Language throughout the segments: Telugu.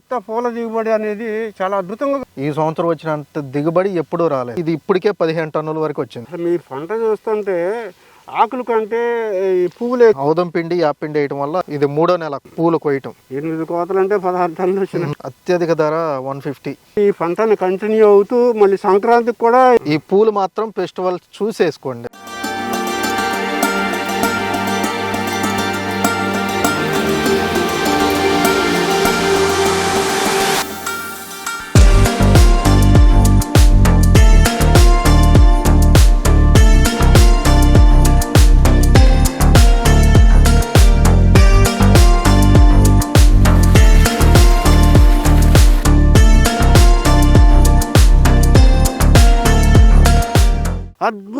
ఇంత పూల దిగుబడి అనేది చాలా అద్భుతంగా ఈ సంవత్సరం వచ్చినంత దిగుబడి ఎప్పుడూ రాలేదు. ఇది ఇప్పటికే పదిహేను టన్నుల వరకు వచ్చింది. మీ పంట చూస్తుంటే ఆకులు కంటే ఈ పువ్వులే ఔదం పిండి యాపిండి వేయటం వల్ల ఇది మూడో నెల పూలు కొయ్యటం. ఎనిమిది కోతలు అంటే పదహారు టన్నులు వచ్చినాయి. అత్యధిక ధర వన్ ఫిఫ్టీ. ఈ పంటని కంటిన్యూ అవుతూ మళ్ళీ సంక్రాంతికి కూడా ఈ పూలు మాత్రం ఫెస్టివల్ చూసేసుకోండి.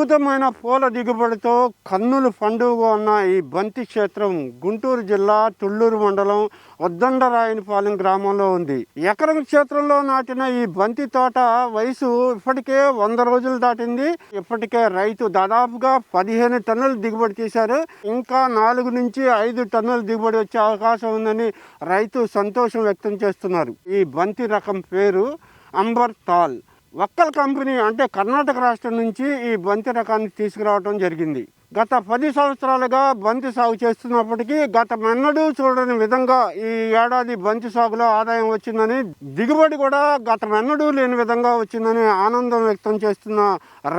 అద్భుతమైన పూల దిగుబడితో కన్నులు పండుగ ఉన్న ఈ బంతి క్షేత్రం గుంటూరు జిల్లా తుళ్ళూరు మండలం వద్దండరాయనిపాలెం గ్రామంలో ఉంది. ఎకరం క్షేత్రంలో నాటిన ఈ బంతి తోట వయసు ఇప్పటికే వంద రోజులు దాటింది. ఇప్పటికే రైతు దాదాపుగా పదిహేను టన్నులు దిగుబడి తీశారు. ఇంకా నాలుగు నుంచి ఐదు టన్నుల దిగుబడి వచ్చే అవకాశం ఉందని రైతు సంతోషం వ్యక్తం చేస్తున్నారు. ఈ బంతి రకం పేరు అంబర్ తాల్ వక్కల్ కంపెనీ అంటే కర్ణాటక రాష్ట్రం నుంచి ఈ బంతి రకాన్ని తీసుకురావడం జరిగింది. గత పది సంవత్సరాలుగా బంతి సాగు చేస్తున్నప్పటికీ గత మెన్నడూ చూడని విధంగా ఈ ఏడాది బంతి సాగులో ఆదాయం వచ్చిందని దిగుబడి కూడా గత మెన్నడూ లేని విధంగా వచ్చిందని ఆనందం వ్యక్తం చేస్తున్న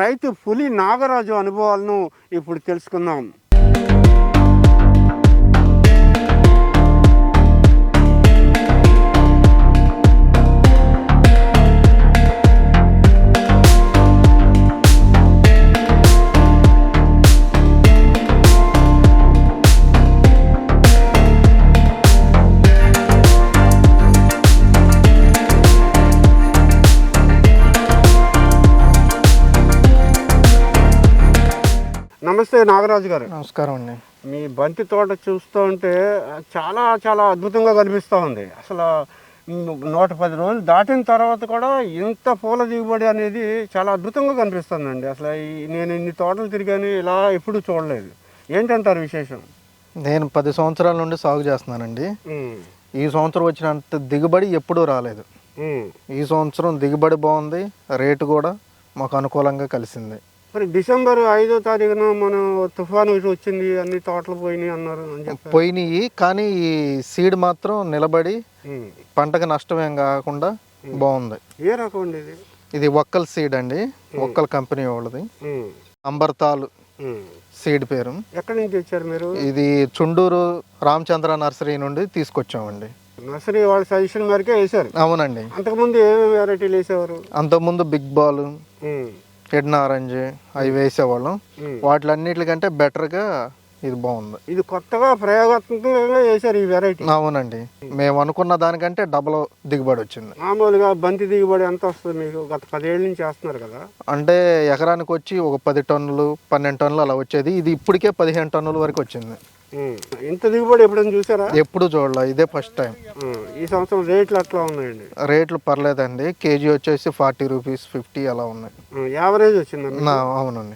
రైతు పులి నాగరాజు అనుభవాలను ఇప్పుడు తెలుసుకుందాం. నమస్తే నాగరాజు గారు. నమస్కారం అండి. మీ బంతి తోట చూస్తూ ఉంటే చాలా చాలా అద్భుతంగా కనిపిస్తూ ఉంది. అసలు నూట పది రోజులు దాటిన తర్వాత కూడా ఇంత పూల దిగుబడి అనేది చాలా అద్భుతంగా కనిపిస్తుందండి. అసలు నేను ఇన్ని తోటలు తిరిగాను ఇలా ఎప్పుడూ చూడలేదు. ఏంటంటారు విశేషం? నేను పది సంవత్సరాల నుండి సాగు చేస్తున్నానండి. ఈ సంవత్సరం వచ్చినంత దిగుబడి ఎప్పుడూ రాలేదు. ఈ సంవత్సరం దిగుబడి బాగుంది రేటు కూడా మాకు అనుకూలంగా కలిసింది. మరి డిసెంబర్ ఐదో తారీఖున మనం తుఫాను ఇటు వచ్చింది అన్ని తోటలు పోయినాయి అన్నారు అని చెప్పి పోయినాయి కానీ ఈ సీడ్ మాత్రం నిలబడి. పంటకు నష్టమేం కాకుండా బాగుంది. ఏ రకం అండి ఇది? ఇది ఒక్కల్ సీడ్ అండి. ఒక్కల్ కంపెనీ వాళ్ళది. అంబర్తాల్. సీడ్ పేరు. ఎక్కడి నుంచి వచ్చారు మీరు? ఇది చుండూరు రామచంద్ర నర్సరీ నుండి తీసుకొచ్చామండి. నర్సరీ వాళ్ళ సజెషన్ మేరకే వేశారు. అవునండి. అంతకుముందు ఏమేమి వెరైటీలు వేసేవారు? అంతకుముందు బిగ్ బాల్ హెడ్ ఆరెంజ్ అవి వేసేవాళ్ళం. వాటిలన్నిటికంటే బెటర్గా ఇది బాగుంది. ఇది కొత్తగా ప్రయోగాత్మకంగా వేశారు ఈ వెరైటీ. అవునండి. మేము. అనుకున్న దానికంటే డబల్ దిగుబడి వచ్చింది. మామూలుగా బంతి దిగుబడి ఎంత వస్తుంది మీకు? గత పదేళ్ళ నుంచి చేస్తున్నారు కదా. అంటే ఎకరానికి వచ్చి ఒక పది టన్నులు పన్నెండు టన్నులు అలా వచ్చేది. ఇది ఇప్పటికే పదిహేను టన్నుల వరకు వచ్చింది. ఇంత దిగుబడి ఎప్పుడైనా చూసారా? ఎప్పుడు చూడలే ఇదే ఫస్ట్ టైం. ఈ సంవత్సరం రేట్లు అట్లా ఉన్నాయండి. రేట్లు పర్లేదండి కేజీ వచ్చేసి ఫార్టీ రూపీస్ ఫిఫ్టీ అలా ఉన్నాయి. యావరేజ్ వచ్చిందండి అవునండి.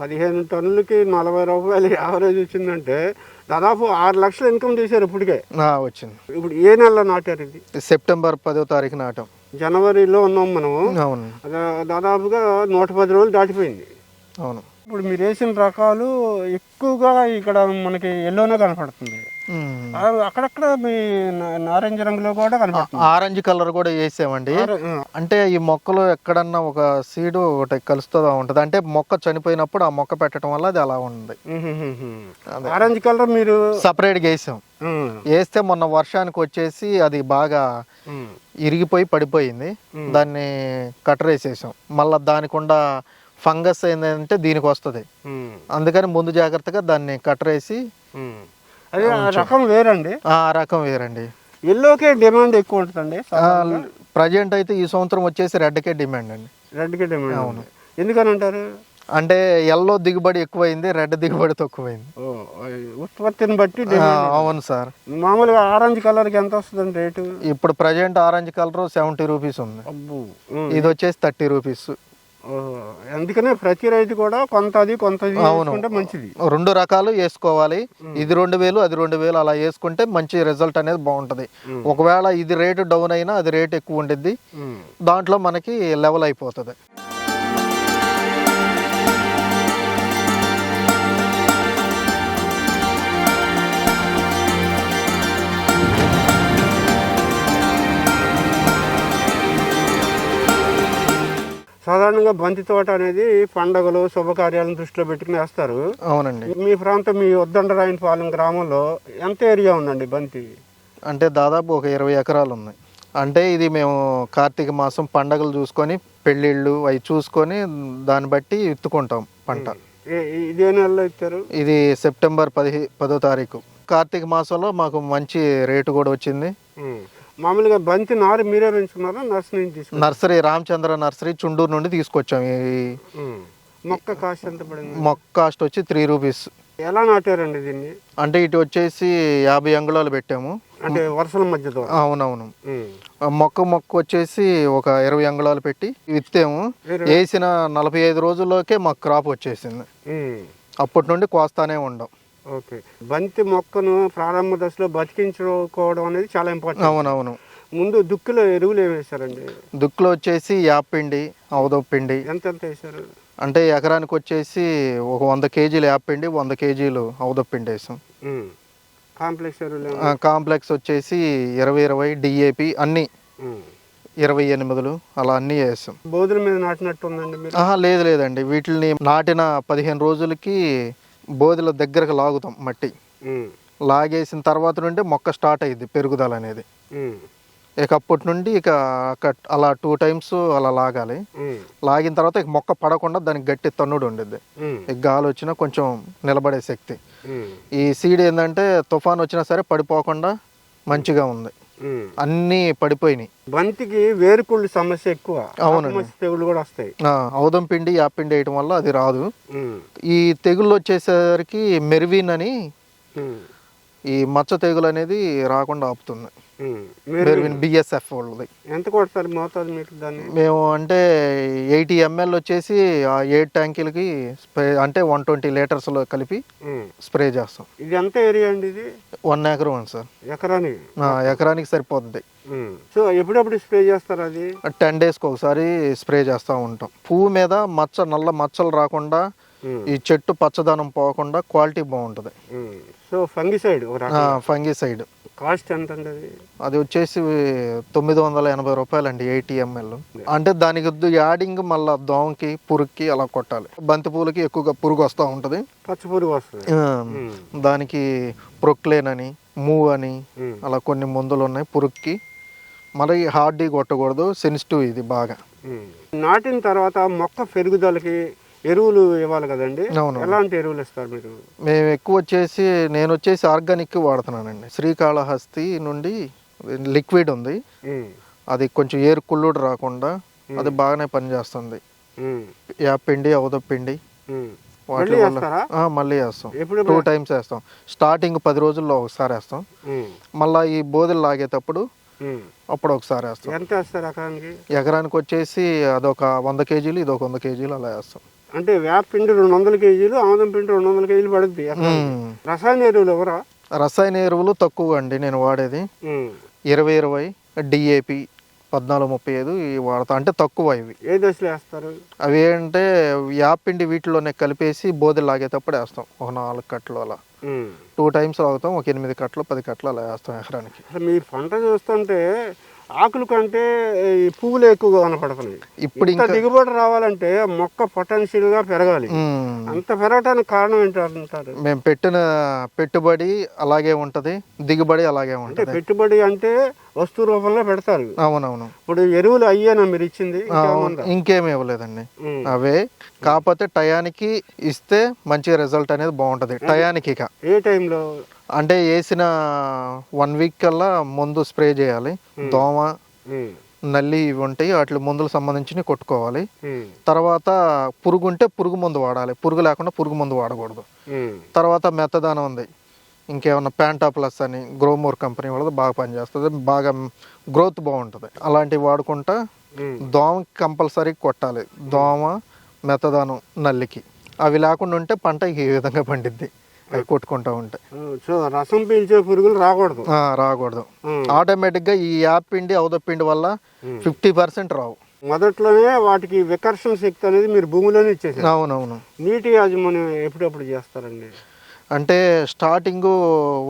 పదిహేను టన్నులకి నలభై రూపాయలు యావరేజ్ వచ్చిందంటే దాదాపు ఆరు లక్షలు ఇన్కమ్ చేశారు ఇప్పటికే. వచ్చింది. ఇప్పుడు ఏ నెలలో నాటారు ఇది సెప్టెంబర్ పదో తారీఖు నాటం. జనవరిలో ఉన్నాం దా- దాదాపుగా నూట పది రోజులు దాటిపోయింది. అవును. ఇప్పుడు మీరు వేసిన రకాలు ఎక్కువగా ఇక్కడ మనకి ఎల్లోనే కనపడుతుంది. అక్కడక్కడ మీ నారింజ రంగులో కూడా కనపడుతుంది. ఆరెంజ్ కలర్ కూడా వేసామండి. అంటే ఈ మొక్కలు ఎక్కడన్నా ఒక సీడ్ ఒకటి కలుస్తుందా ఉంటుంది. అంటే మొక్క చనిపోయినప్పుడు ఆ మొక్క పెట్టడం వల్ల అది అలా ఉంది. ఆరెంజ్ కలర్ మీరు సపరేట్గా వేసాం. వేస్తే మొన్న వర్షానికి వచ్చేసి అది బాగా ఇరిగిపోయి పడిపోయింది. దాన్ని కటర్ వేసేసాం మళ్ళీ దానికుండా ఫంగస్ ఏంటంటే దీనికి వస్తుంది. అందుకని ముందు జాగ్రత్తగా దాన్ని ఉమ్. అదే రకం వేరండి? ఆ రకం వేరండి. ఎల్లోకే డిమాండ్ ఎక్కువ ఉంటుందండి ప్రజెంట్ అయితే ఈ సంవత్సరం వచ్చేసి రెడ్కే డిమాండ్ అండి. రెడ్కి డిమాండ్ ఎందుకని అంటారు అంటే ఎల్లో దిగుబడి ఎక్కువైంది రెడ్ దిగుబడి తక్కువైంది. ఉత్పత్తిని బట్టి అవును సార్. మామూలుగా ఆరెంజ్ కలర్కి ఎంత వస్తుందండి రేటు? ఇప్పుడు present orange colour seventy rupees ఉంది. ఇది వచ్చేసి థర్టీ రూపీస్. అందుకనే ప్రతి రైతు కూడా కొంత అది కొంత వేసుకుంటే మంచిది. రెండు రకాలు వేసుకోవాలి. ఇది రెండు వేలు అది రెండు వేలు అలా వేసుకుంటే మంచి రిజల్ట్ అనేది బాగుంటుంది. ఒకవేళ ఇది రేటు డౌన్ అయినా అది రేట్ ఎక్కువ ఉండిద్ది. ఉమ్. దాంట్లో మనకి లెవెల్ అయిపోతుంది. సాధారణంగా బంతి తోట అనేది పండగలు శుభకార్యాలను దృష్టిలో పెట్టుకుని వేస్తారు. అవునండి. మీ ప్రాంతం మీ ఉద్దండరాయనపాలెం గ్రామంలో ఎంత ఏరియా ఉందండి బంతి? అంటే దాదాపు ఒక ఇరవై ఎకరాలు ఉన్నాయి అంటే ఇది మేము కార్తీక మాసం పండగలు చూసుకొని పెళ్ళిళ్ళు అవి చూసుకొని దాన్ని బట్టి విత్తుకుంటాం పంట. ఇదే నెలలో ఇచ్చారు ఇది సెప్టెంబర్ పది పదో తారీఖు. కార్తీక మాసంలో మాకు మంచి రేటు కూడా వచ్చింది. మామూలుగా బంతి నారు మీరే పెంచుకున్నారా? నర్సరీ నుంచి నర్సరీ రామచంద్ర నర్సరీ చుండూరు నుండి తీసుకొచ్చాం ఈ మొక్క కాస్ట్ ఎంత పడింది? మొక్క కాస్ట్ వచ్చి త్రీ రూపీస్. ఎలా నాటారండి దీన్ని? అంటే ఇటు వచ్చేసి యాభై అంగుళాలు పెట్టాము. అంటే వరుసల మధ్యలో అవునవును. మొక్క మొక్క వచ్చేసి ఒక ఇరవై అంగుళాలు పెట్టి విత్తాము. వేసిన నలభై ఐదు రోజుల్లోకే మాకు క్రాప్ వచ్చేసింది. అప్పటి నుండి కోస్తానే ఉండం. ఓకే. బంతి మొక్కను ప్రారంభ దశలో బతికించుకోవడం అనేది చాలా ఇంపార్టెంట్. అవునవును. ముందు దుక్కులో ఎరువులు ఏమి వేశారండి? దుక్కులో వచ్చేసి యాపిండి పిండి ఎంత ఎంత వేశారు? అంటే ఎకరానికి వచ్చేసి ఒక వంద కేజీలు యాపిండి వంద కేజీలు పిండి వేసాం. కాంప్లెక్స్ ఎరువులు కాంప్లెక్స్ వచ్చేసి ఇరవై ఇరవై డిఏపి అన్నీ. ఇరవై ఎనిమిదిలు అలా అన్నీ వేసాం. బోధుల మీద నాటినట్టు ఉందండి లేదు లేదండి. వీటిని నాటిన పదిహేను రోజులకి బోధుల దగ్గరకు లాగుతాం మట్టి. లాగేసిన తర్వాత నుండి మొక్క స్టార్ట్ అయ్యింది పెరుగుదల అనేది. ఇక అప్పటి నుండి ఇక అలా టూ టైమ్స్ అలా లాగాలి. లాగిన తర్వాత ఇక మొక్క పడకుండా దానికి గట్టి తన్నుడు ఉండిద్ది ఉమ్. ఇక గాలి వచ్చినా కొంచెం నిలబడే శక్తి. ఈ సీడ్ ఏంటంటే తుఫాన్ వచ్చినా సరే పడిపోకుండా మంచిగా ఉంది. అన్నీ పడిపోయినాయి బంతికి వేరుకుళ్ళు సమస్య ఎక్కువ అవునండి. ఆకుమచ్చ తెగుళ్ళు కూడా వస్తాయి ఔదం పిండి యాపిండి వేయటం వల్ల అది రాదు. ఈ తెగుళ్ళు వచ్చేసరికి మెర్విన్ అని. ఈ మచ్చ తెగులు అనేది రాకుండా ఆపుతుంది మెర్విన్ బిఎస్ఎఫ్ వాళ్ళది. ఎంత కొడతారు మోతాదు మీకు దాన్ని? మేము అంటే ఎయిటీ ఎంఎల్ వచ్చేసి ఆ ఏడు ట్యాంకీలకి స్ప్రే అంటే వన్ ట్వంటీ లీటర్స్లో కలిపి. స్ప్రే చేస్తాం. ఇది ఎంత ఏరియా అండి ఇది? వన్ ఎకరం అని సార్. ఎకరాని ఆ, ఎకరానికి సరిపోతుంది. సో ఎప్పుడెప్పుడు స్ప్రే చేస్తారు అది? టెన్ డేస్కి ఒకసారి స్ప్రే చేస్తూ ఉంటాం. పువ్వు మీద మచ్చ నల్ల మచ్చలు రాకుండా. ఈ చెట్టు పచ్చదనం పోకుండా క్వాలిటీ బాగుంటుంది. సో ఫంగిసైడ్ ఒక రకం. ఫంగిసైడ్. కాస్ట్ ఎంత అండి అది అది వచ్చేసి తొమ్మిది వందల ఎనభై రూపాయలు అండి ఎయిటీ ఎంఎల్ అంటే దానికి యాడింగ్ మళ్ళీ దోమకి పురుగుకి అలా కొట్టాలి. బంతి పూలకి ఎక్కువగా పురుగు వస్తూ ఉంటుంది. పచ్చ పురుగు వస్తుంది. దానికి ప్రొక్లేన్ అని మూవ్ అని. అలా కొన్ని మందులు ఉన్నాయి పురుగుకి. మరి హార్డీ కొట్టకూడదు సెన్సిటివ్ ఇది బాగా. నాటిన తర్వాత మొక్క పెరుగుదలకి ఎరువులు ఇవ్వాలి కదండి. ఎలాంటి ఎరువులు ఇస్తారు మీరు? మేము ఎక్కువ వచ్చేసి నేను వచ్చేసి ఆర్గానిక్ వాడుతున్నానండి. శ్రీకాళహస్తి నుండి లిక్విడ్ ఉంది. అది కొంచెం ఏరు కుళ్ళుడు రాకుండా అది బాగానే పనిచేస్తుంది. యాపిండి పిండి. వాటి మళ్ళీ వల్ల మళ్ళీ వేస్తాం. టూ టైమ్స్ వేస్తాం. స్టార్టింగ్ పది రోజుల్లో ఒకసారి వేస్తాం. మళ్ళీ ఈ బోధలు లాగేటప్పుడు. అప్పుడు ఒకసారి వేస్తాం. ఎంత వేస్తారు ఎకరానికి? ఎకరానికి వచ్చేసి అదొక వంద కేజీలు ఇది ఒక వంద కేజీలు అలా వేస్తాం. అంటే వేప పిండి రెండు వందల కేజీలు ఆముదం పిండి రెండు వందల కేజీలు పడుద్ది. రసాయన ఎరువులు ఎవరా? రసాయన ఎరువులు తక్కువ అండి నేను వాడేది. ఇరవై ఇరవై డిఏపి పద్నాలుగు ముప్పై ఐదు వాడతా. అంటే తక్కువ ఇవి. ఏ దశలో వేస్తారు? అవి ఏంటంటే యాపిండి వీటిలోనే కలిపేసి బోధలు లాగేటప్పుడు వేస్తాం. ఒక నాలుగు కట్టలు అలా. టూ టైమ్స్ లాగుతాం. ఒక ఎనిమిది కట్టలు పది కట్టలు అలా వేస్తాం ఎకరానికి. మీ పంట చూస్తుంటే ఆకులు కంటే ఈ పువ్వులు ఎక్కువగా కనపడుతున్నాయి ఇప్పుడు ఇంత దిగుబడి రావాలంటే మొక్క పొటెన్షియల్గా పెరగాలి. అంత పెరగటానికి కారణం ఏంటంటారు మేము పెట్టిన పెట్టుబడి అలాగే ఉంటది దిగుబడి అలాగే ఉంటది. పెట్టుబడి అంటే వస్తు రూపంలో పెడతారు. అవునవును. ఇప్పుడు ఎరువులు అయ్యేనా మీరు ఇచ్చింది? ఇంకేమి ఇవ్వలేదండి. అవే. కాకపోతే టయానికి ఇస్తే మంచి రిజల్ట్ అనేది బాగుంటది. టయానికి ఇక. ఏ టైంలో? అంటే వేసిన వన్ వీక్ కల్లా ముందు స్ప్రే చేయాలి. దోమ. నల్లి ఇవి ఉంటాయి. వాటి మందులు సంబంధించి కొట్టుకోవాలి. తర్వాత పురుగు ఉంటే పురుగు మందు వాడాలి. పురుగు లేకుండా పురుగు మందు వాడకూడదు. తర్వాత మెత్తదానం ఉంది. ఇంకేమన్నా ప్యాంటా ప్లస్ అని గ్రోమోర్ కంపెనీ వాళ్ళది బాగా పనిచేస్తుంది. బాగా గ్రోత్ బాగుంటుంది. అలాంటివి వాడుకుంటా. దోమ కంపల్సరీ కొట్టాలి. దోమ మెత్తదానం నల్లికి. అవి లేకుండా ఉంటే పంట ఈ విధంగా పండిద్ది? అవి కొట్టుకుంటూ ఉంటాయి. సో రసం పీల్చే పురుగులు రాకూడదు. రాకూడదు. ఆటోమేటిక్గా ఈ యాప్ పిండి అవద పిండి వల్ల ఫిఫ్టీ పర్సెంట్ రావు. మొదట్లోనే వాటికి వికర్షణ శక్తి అనేది మీరు భూమిలోనే ఇచ్చేసారు అవునవును. నీటి యాజమాన్యం ఎప్పుడెప్పుడు చేస్తారండి? అంటే స్టార్టింగ్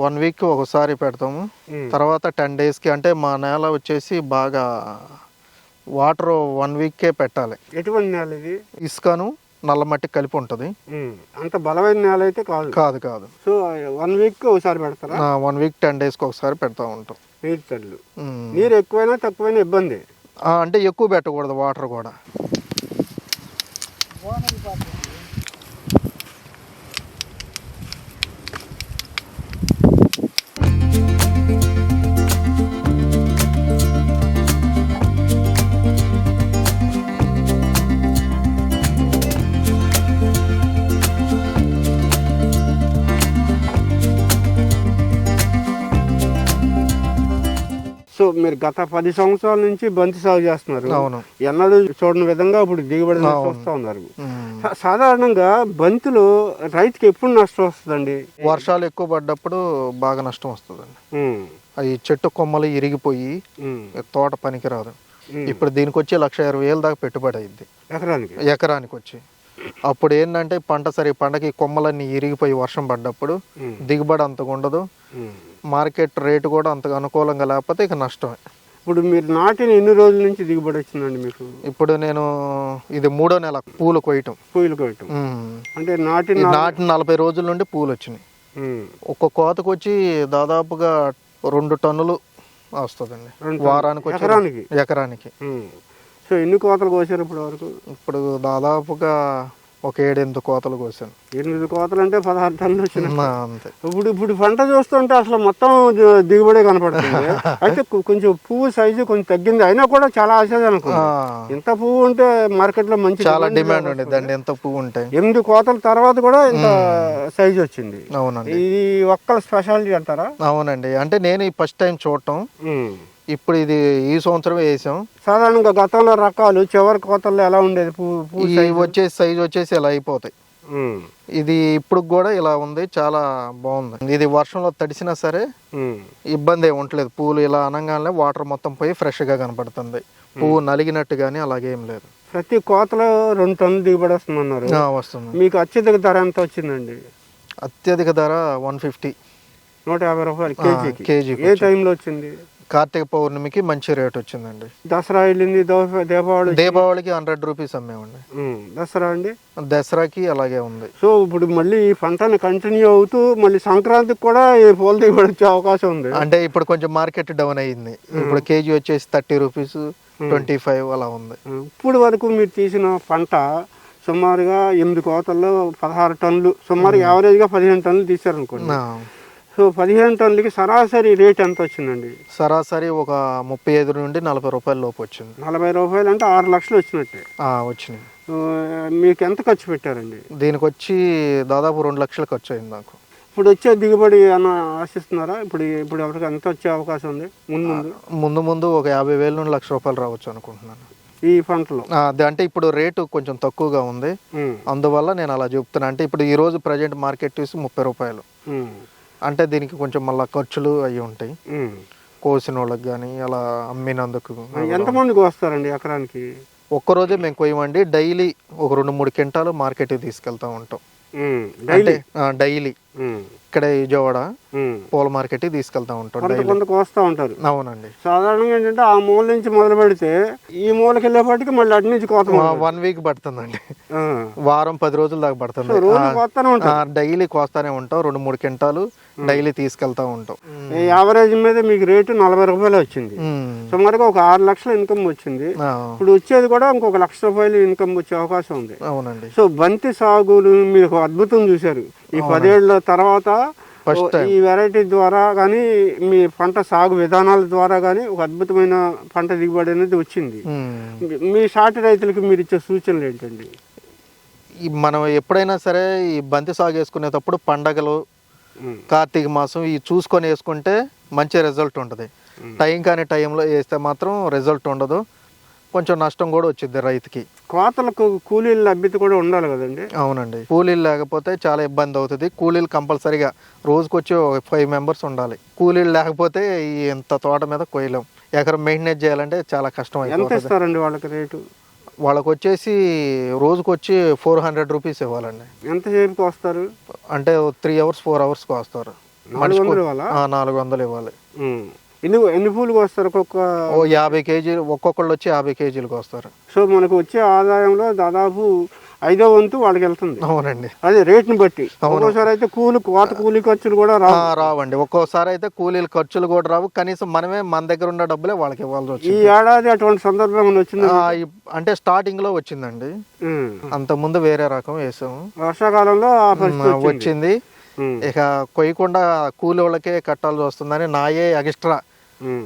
వన్ వీక్ ఒకసారి పెడతాము. తర్వాత టెన్ డేస్కి అంటే మా నేల వచ్చేసి బాగా వాటర్ వన్ వీక్కే పెట్టాలి. ఎటువంటి నేల ఇది? ఇసుకను నల్ల మట్టి కలిపి ఉంటుంది. అంత బలమైన నేల అయితే కాదు. కాదు కాదు. సో వన్ వీక్ ఒకసారి పెడతారా? వన్ వీక్ టెన్ డేస్కి ఒకసారి పెడతా ఉంటాం. నీటి తల్లు. నీరు ఎక్కువైనా తక్కువైనా ఇబ్బంది. అంటే ఎక్కువ పెట్టకూడదు వాటర్ కూడా. గత పది సంవత్సరాల నుంచి బంతి సాగు చేస్తున్నారు. ఎన్నడూ చూడని విధంగా ఇప్పుడు దిగుబడి వస్తూ ఉన్నారు. సాధారణంగా బంతిలో రైతుకి ఎప్పుడు నష్టం వస్తుందండి? వర్షాలు ఎక్కువ పడ్డప్పుడు బాగా నష్టం వస్తుందండి. అవి చెట్టు కొమ్మలు ఇరిగిపోయి తోట పనికిరాదు. ఇప్పుడు దీనికి వచ్చి లక్ష ఇరవై వేలు దాకా పెట్టుబడి అయింది ఎకరానికి? ఎకరానికి వచ్చి. అప్పుడు ఏంటంటే పంట సరి పంటకి కొమ్మలన్నీ ఇరిగిపోయి వర్షం పడ్డప్పుడు దిగుబడి అంతగా ఉండదు. మార్కెట్ రేటు కూడా అంతగా అనుకూలంగా లేకపోతే ఇక నష్టమే. ఇప్పుడు మీరు నాటిన ఎన్ని రోజుల నుంచి దిగుబడి వచ్చిందండి మీకు? ఇప్పుడు నేను ఇది మూడో నెల పూలు కొయ్యటం. పూలు ఉమ్. అంటే నాటిన నాటిన నలభై రోజుల నుండి పూలు వచ్చినాయి. ఒక్క కోతకు వచ్చి దాదాపుగా రెండు టన్నులు వస్తుందండి. వారానికి వచ్చి ఎకరానికి. సో ఎన్ని కోతలు కోసారు ఇప్పటి వరకు ఇప్పుడు దాదాపుగా ఒక ఏడెనిమిది కోతలు కోసాను. ఎనిమిది కోతలు అంటే పదహారు టన్నులు అంతే. ఇప్పుడు ఇప్పుడు పంట చూస్తుంటే అసలు మొత్తం దిగుబడే కనపడుతుంది. అయితే కొంచెం పువ్వు సైజు కొంచెం తగ్గింది అయినా కూడా చాలా ఆశాజనకం ఆ, ఇంత పువ్వు ఉంటే మార్కెట్లో మంచి చాలా డిమాండ్. ఉండేది ఎంత పువ్వు ఉంటాయి ఎనిమిది కోతల తర్వాత కూడా ఇంత సైజు వచ్చింది. అవునండి. ఇది ఒక్కల స్పెషాలిటీ అంటారా? అవునండి. అంటే నేను ఈ ఫస్ట్ టైం చూడటం. ఇప్పుడు ఇది ఈ సంవత్సరం వేసాం. సాధారణంగా గతంలో రకాలు చివరి కోతల్లో ఎలా ఉండేది? వచ్చేసి సైజ్? వచ్చేసి ఇలా అయిపోతాయి. ఇది ఇప్పుడు కూడా ఇలా ఉంది చాలా బాగుంది. ఇది వర్షంలో తడిసినా సరే. ఇబ్బంది ఏమి ఉండలేదు. పూలు ఇలా అనగానే వాటర్ మొత్తం పోయి ఫ్రెష్గా కనపడుతుంది. పువ్వు నలిగినట్టు కానీ అలాగేం లేదు. ప్రతి కోతలో రెండు టన్నులు దిగుబడి వస్తుందన్నారు. వస్తుంది. మీకు అత్యధిక ధర ఎంత వచ్చిందండి? అత్యధిక ధర వన్ ఫిఫ్టీ. నూట యాభై రూపాయలు కేజీకి. కేజీకి ఏ టైంలో వచ్చింది? కార్తీక పౌర్ణమికి మంచి రేట్ వచ్చిందండి. దసరా వెళ్ళింది దీపావళి దీపావళికి హండ్రెడ్ రూపీస్ అమ్మేవండి దసరా అండి? దసరాకి అలాగే ఉంది. సో ఇప్పుడు మళ్ళీ ఈ పంటని కంటిన్యూ అవుతూ మళ్ళీ సంక్రాంతికి కూడా ఈ పూల దిగుబడి వచ్చే అవకాశం ఉంది. అంటే ఇప్పుడు కొంచెం మార్కెట్ డౌన్ అయ్యింది ఇప్పుడు కేజీ వచ్చేసి థర్టీ రూపీస్ ట్వంటీ ఫైవ్ అలా ఉంది. ఇప్పుడు వరకు మీరు తీసిన పంట సుమారుగా ఎనిమిది కోతల్లో పదహారు టన్నులు సుమారు యావరేజ్గా పదిహేను టన్నులు తీశారనుకోండి. సో పదిహేను టన్నులకి సరాసరి రేట్ ఎంత వచ్చిందండి? సరాసరి ఒక ముప్పై ఐదు నుండి నలభై రూపాయల లోపు వచ్చింది. నలభై రూపాయలు అంటే ఆరు లక్షలు వచ్చినట్టే. వచ్చినాయి. మీకు ఎంత ఖర్చు పెట్టారండి? దీనికి వచ్చి దాదాపు రెండు లక్షలు ఖర్చు అయింది నాకు ఇప్పుడు వచ్చే దిగుబడి అన్న ఆశిస్తున్నారా? ఇప్పుడు ఇప్పుడు ఎవరికి ఎంత వచ్చే అవకాశం ఉంది? ముందు ముందు. ముందు ఒక యాభై వేల నుండి లక్ష రూపాయలు రావచ్చు అనుకుంటున్నాను. ఈ పంటలో? అంటే ఇప్పుడు రేటు కొంచెం తక్కువగా ఉంది. అందువల్ల నేను అలా చెప్తున్నా. అంటే ఇప్పుడు ఈ రోజు ప్రజెంట్ మార్కెట్ చూసి ముప్పై రూపాయలు. అంటే దీనికి కొంచెం మళ్ళీ ఖర్చులు అవి ఉంటాయి. కోసిన వాళ్ళకి కానీ అలా అమ్మినందుకు. ఎంతమందికి వస్తారండి ఎకరానికి? ఒక్కరోజే మేము కొయ్యమండి. డైలీ ఒక రెండు మూడు క్వింటాలు మార్కెట్కి తీసుకెళ్తా ఉంటాం. డైలీ. ఇక్కడ విజయవాడ ఉమ్. పూల మార్కెట్కి తీసుకెళ్తా ఉంటాం కొంత కోస్తా ఉంటారు. అవునండి. సాధారణంగా ఏంటంటే ఆ మూల నుంచి మొదలు పెడితే ఈ మూలకి వెళ్ళేపాటికి మళ్ళీ అటు నుంచి కోత. వన్ వీక్ పడుతుందండి. వారం పది రోజుల దాకా పడుతుంది. డైలీ కోస్తానే ఉంటాం. రెండు మూడు క్వింటాలు డైలీ తీసుకెళ్తా ఉంటాం. ఈ యావరేజ్ మీద మీకు రేటు నలభై రూపాయలు వచ్చింది. సుమారుగా ఒక ఆరు లక్షల ఇన్కమ్ వచ్చింది. ఇప్పుడు వచ్చేది కూడా ఇంకొక లక్ష రూపాయలు ఇన్కమ్ వచ్చే అవకాశం ఉంది. అవునండి. సో బంతి సాగులు మీరు అద్భుతం చూశారు. ఈ పదేళ్ళ తర్వాత. ఈ వెరైటీ ద్వారా కానీ మీ పంట సాగు విధానాల ద్వారా కానీ ఒక అద్భుతమైన పంట దిగుబడి అనేది వచ్చింది. ఉమ్. మీ- సాటి రైతులకు మీరు ఇచ్చే సూచనలు ఏంటండి? మనం ఎప్పుడైనా సరే ఈ బంతి సాగు వేసుకునేటప్పుడు పండగలు ఉమ్, కార్తీక మాసం ఈ చూసుకొని వేసుకుంటే మంచి రిజల్ట్ ఉంటుంది. టైం కాని టైంలో వేస్తే మాత్రం రిజల్ట్ ఉండదు. కొంచెం నష్టం కూడా వచ్చింది రైతుకి. కోతలకు కూలీల లభ్యత కూడా ఉండాలి కదండి? అవునండి. కూలీలు లేకపోతే చాలా ఇబ్బంది అవుతుంది. కూలీలు కంపల్సరీగా రోజుకొచ్చి ఫైవ్ మెంబర్స్ ఉండాలి. కూలీలు లేకపోతే ఇంత తోట మీద కొయ్యలేం. ఎకరం మెయింటెనెన్స్ చేయాలంటే చాలా కష్టం ఎంత ఇస్తారండి వాళ్ళకి రేటు? వాళ్ళకి వచ్చేసి రోజుకొచ్చి ఫోర్ హండ్రెడ్ రూపీస్ ఇవ్వాలండి. ఎంతసేపుకి వస్తారు అంటే త్రీ అవర్స్ ఫోర్ అవర్స్కి వస్తారు నాలుగు వందలు ఇవ్వాలా? ఎన్ని ఎన్ని పూలుకి వస్తారు ఒక్కొక్క? ఓ యాభై కేజీలు ఒక్కొక్కళ్ళు వచ్చి యాభై కేజీలకు వస్తారు సో మనకు వచ్చే ఆదాయంలో దాదాపు ఐదో వంతు వాళ్ళకి వెళ్తుంది. అవునండి. అదే రేట్ని బట్టి. ఒక్కోసారి అయితే కూలి కోత కూలి ఖర్చులు కూడా రావు. రావండి. ఒక్కోసారి అయితే కూలీల ఖర్చులు కూడా రావు. కనీసం మనమే మన దగ్గర ఉన్న డబ్బులే వాళ్ళకి ఇవ్వాల్సి ఈ వచ్చింది. ఏడాది అటువంటి సందర్భం వచ్చింది? అంటే స్టార్టింగ్లో వచ్చిందండి అంత ముందు వేరే రకం వేసాము. వర్షాకాలంలో వచ్చింది. ఇక కొయ్యకుండా కూలి వాళ్ళకే కట్టాల్సి వస్తుందని నాయే ఎక్స్ట్రా.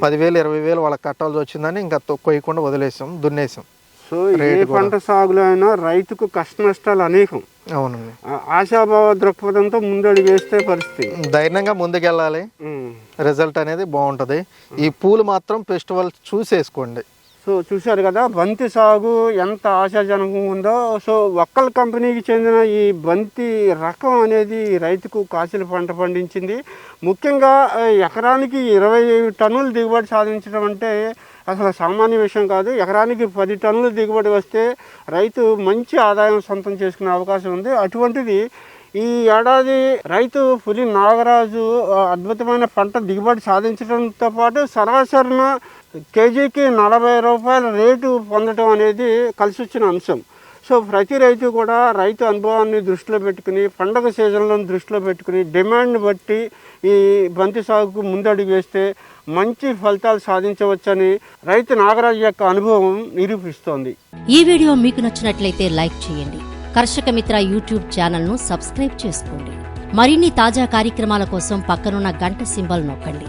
పదివేలు ఇరవై వేలు వాళ్ళకి కట్టాల్సి వచ్చిందని ఇంకా కొయ్యకుండా వదిలేసాం దున్నేసాం. సో ఏ పంట సాగులో అయినా రైతుకు కష్ట నష్టాలు అనేకం. అవునండి. ఆ- ఆశాభావ దృక్పథంతో ముందడుగు వేస్తే పరిస్థితి. ధైర్యంగా ముందుకెళ్ళాలి. రిజల్ట్ అనేది బాగుంటుంది. ఈ పూలు మాత్రం ఫెస్టివల్ చూసేసుకోండి. సో చూశారు కదా బంతి సాగు ఎంత ఆశాజనకంగా ఉందో. సో ఒక్కల కంపెనీకి చెందిన ఈ బంతి రకం అనేది రైతుకు కాసిన పంట పండించింది. ముఖ్యంగా ఎకరానికి ఇరవై టన్నులు దిగుబడి సాధించడం అంటే అసలు సామాన్య విషయం కాదు. ఎకరానికి పది టన్నుల దిగుబడి వస్తే రైతు మంచి ఆదాయం సొంతం చేసుకునే అవకాశం ఉంది. అటువంటిది ఈ ఏడాది రైతు పులి నాగరాజు అద్భుతమైన పంట దిగుబడి సాధించడంతో పాటు సరాసరిన కేజీకి నలభై రూపాయల రేటు పొందడం అనేది కలిసి వచ్చిన అంశం. సో ప్రతి రైతు కూడా రైతు అనుభవాన్ని దృష్టిలో పెట్టుకుని పండగ సీజన్లను దృష్టిలో పెట్టుకుని డిమాండ్ బట్టి ఈ బంతి సాగుకు ముందడుగు వేస్తే మంచి ఫలితాలు సాధించవచ్చని రైతు నాగరాజు యొక్క అనుభవం నిరూపిస్తోంది. ఈ వీడియో మీకు నచ్చినట్లయితే లైక్ చేయండి. కర్షక మిత్ర యూట్యూబ్ ఛానల్ను సబ్స్క్రైబ్ చేసుకోండి. మరిన్ని తాజా కార్యక్రమాల కోసం పక్కనున్న గంట సింబల్ నొక్కండి.